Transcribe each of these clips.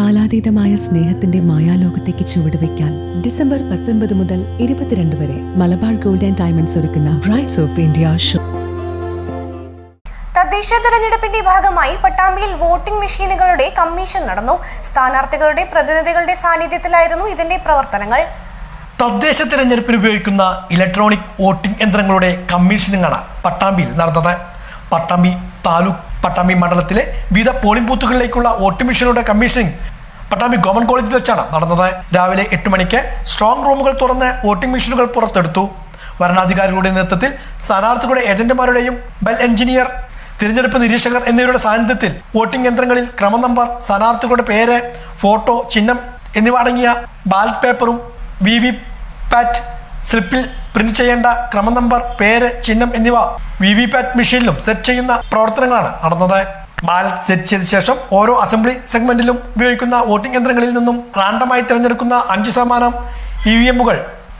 കാലാതീതമായ സ്നേഹത്തിന്റെ മായാലോകത്തേക്ക് ചുവടുവെക്കാൻ ഡിസംബർ പത്തൊൻപത് മുതൽ ഇരുപത്തിരണ്ട് വരെ മലബാർ ഗോൾഡ് ആൻഡ് ഡയമണ്ട്സ് ഒരുക്കുന്ന ബ്രൈറ്റ്സ് ഓഫ് ഇന്ത്യ ഷോ തദ്ദേശ തെരഞ്ഞെടുപ്പിന്റെ ഭാഗമായി പട്ടാമ്പിയിൽ വോട്ടിംഗ് മെഷീനുകളുടെ കമ്മീഷൻ നടന്നു. സ്ഥാനാർത്ഥികളുടെ പ്രതിനിധികളുടെ സാന്നിധ്യത്തിലായിരുന്നു ഇതിന്റെ പ്രവർത്തനങ്ങൾ. തദ്ദേശ തെരഞ്ഞെടുപ്പിന് ഉപയോഗിക്കുന്ന ഇലക്ട്രോണിക് വോട്ടിംഗ് യന്ത്രങ്ങളുടെ കമ്മീഷനിങ്ങാണ് പട്ടാമ്പിയിൽ നടന്നത്. പട്ടാമ്പി താലൂക്ക് പട്ടാമ്പി മണ്ഡലത്തിലെ വിവിധ പോളിംഗ് ബൂത്തുകളിലേക്കുള്ള വോട്ടിംഗ് മെഷീനുകളുടെ കമ്മീഷനിങ് പട്ടാമ്പി ഗവൺമെന്റ് കോളേജിൽ വെച്ചാണ് നടന്നത്. രാവിലെ എട്ട് മണിക്ക് സ്ട്രോങ് റൂമുകൾ തുറന്ന് വോട്ടിംഗ് മെഷീനുകൾ പുറത്തെടുത്തു. വരണാധികാരികളുടെ നേതൃത്വത്തിൽ സ്ഥാനാർത്ഥികളുടെ ഏജന്റുമാരുടെയും ബെൽ എഞ്ചിനീയർ തിരഞ്ഞെടുപ്പ് നിരീക്ഷകർ എന്നിവരുടെ സാന്നിധ്യത്തിൽ വോട്ടിംഗ് യന്ത്രങ്ങളിൽ ക്രമ നമ്പർ സ്ഥാനാർത്ഥികളുടെ പേര് ഫോട്ടോ ചിഹ്നം എന്നിവ അടങ്ങിയ ബാലറ്റ് പേപ്പറും വി വി പാറ്റ് സ്ലിപ്പിൽ പ്രിന്റ് ചെയ്യേണ്ട ക്രമ നമ്പർ പേര് ചിഹ്നം എന്നിവ വി വി പാറ്റ് മെഷീനിലും സെറ്റ് ചെയ്യുന്ന പ്രവർത്തനങ്ങളാണ് നടന്നത്. ബാലറ്റ് സെറ്റ് ചെയ്ത ശേഷം ഓരോ അസംബ്ലി സെഗ്മെന്റിലും ഉപയോഗിക്കുന്ന വോട്ടിംഗ് യന്ത്രങ്ങളിൽ നിന്നും റാൻഡമായി തിരഞ്ഞെടുക്കുന്ന അഞ്ച് ശതമാനം ഇ വി എമ്മുകൾ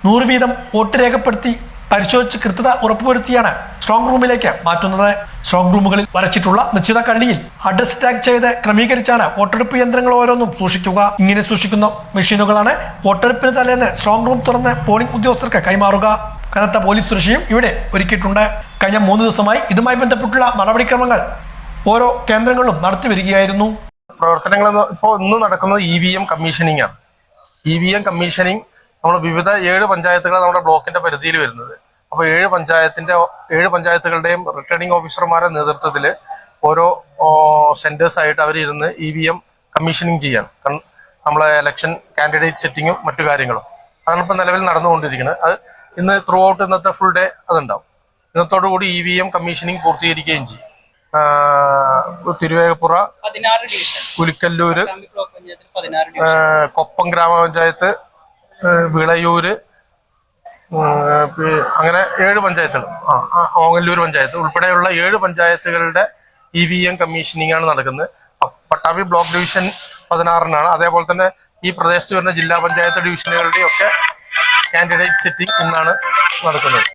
നൂറ് വീതം വോട്ട് രേഖപ്പെടുത്തി പരിശോധിച്ച് കൃത്യത ഉറപ്പുവരുത്തിയാണ് സ്ട്രോങ് റൂമിലേക്ക് മാറ്റുന്നത് സ്ട്രോങ് റൂമുകളിൽ വരച്ചിട്ടുള്ള നിശ്ചിത കള്ളിയിൽ അഡ്രസ് ടാഗ് ചെയ്ത് ക്രമീകരിച്ചാണ് വോട്ടെടുപ്പ് യന്ത്രങ്ങൾ ഓരോന്നും സൂക്ഷിക്കുക. ഇങ്ങനെ സൂക്ഷിക്കുന്ന മെഷീനുകളാണ് വോട്ടെടുപ്പിന് തലേന്ന് സ്ട്രോങ് റൂം തുറന്ന് പോളിംഗ് ഉദ്യോഗസ്ഥർക്ക് കൈമാറുക. കനത്ത പോലീസ് സുരക്ഷയും ഇവിടെ ഒരുക്കിയിട്ടുണ്ട്. കഴിഞ്ഞ മൂന്ന് ദിവസമായി ഇതുമായി ബന്ധപ്പെട്ടുള്ള നടപടിക്രമങ്ങൾ ഓരോ കേന്ദ്രങ്ങളിലും നടത്തി വരികയായിരുന്നു. പ്രവർത്തനങ്ങൾ ഇപ്പോൾ ഇന്ന് നടക്കുന്നത് ഇ വി എം കമ്മീഷനിങ് ആണ്. ഇ വി എം കമ്മീഷനിങ് നമ്മൾ വിവിധ ഏഴ് പഞ്ചായത്തുകളാണ് നമ്മുടെ ബ്ലോക്കിന്റെ പരിധിയിൽ വരുന്നത്. അപ്പോൾ ഏഴ് പഞ്ചായത്തിന്റെ ഏഴ് പഞ്ചായത്തുകളുടെയും റിട്ടേണിംഗ് ഓഫീസർമാരെ നേതൃത്വത്തിൽ ഓരോ സെന്റേഴ്സ് ആയിട്ട് അവരിരുന്ന് ഇ വി എം കമ്മീഷനിങ് ചെയ്യാൻ നമ്മളെ ഇലക്ഷൻ കാൻഡിഡേറ്റ് സെറ്റിങ്ങും മറ്റു കാര്യങ്ങളും. അതാണ് ഇപ്പോൾ നിലവിൽ നടന്നുകൊണ്ടിരിക്കുന്നത്. അത് ഇന്ന് ത്രൂ ഔട്ട് ഇന്നത്തെ ഫുൾ ഡേ അതുണ്ടാവും. ഇന്നത്തോടുകൂടി ഇ വി എം കമ്മീഷനിങ് പൂർത്തീകരിക്കുകയും ചെയ്യും. തിരുവേഗപ്പുറ കുലിക്കല്ലൂര് കൊപ്പം ഗ്രാമപഞ്ചായത്ത് വിളയൂര് അങ്ങനെ ഏഴ് പഞ്ചായത്തുകൾ. ആ ഓങ്ങല്ലൂർ പഞ്ചായത്ത്. ഉൾപ്പെടെയുള്ള ഏഴ് പഞ്ചായത്തുകളുടെ ഇ വി എം കമ്മീഷനിങ് ആണ് നടക്കുന്നത്. പട്ടാമ്പി ബ്ലോക്ക് ഡിവിഷൻ പതിനാറിനാണ്. അതേപോലെ തന്നെ ഈ പ്രദേശത്ത് വരുന്ന ജില്ലാ പഞ്ചായത്ത് ഡിവിഷനുകളുടെയും ഒക്കെ കാൻഡിഡേറ്റ് സെറ്റിംഗ് ഇന്നാണ് നടക്കുന്നത്.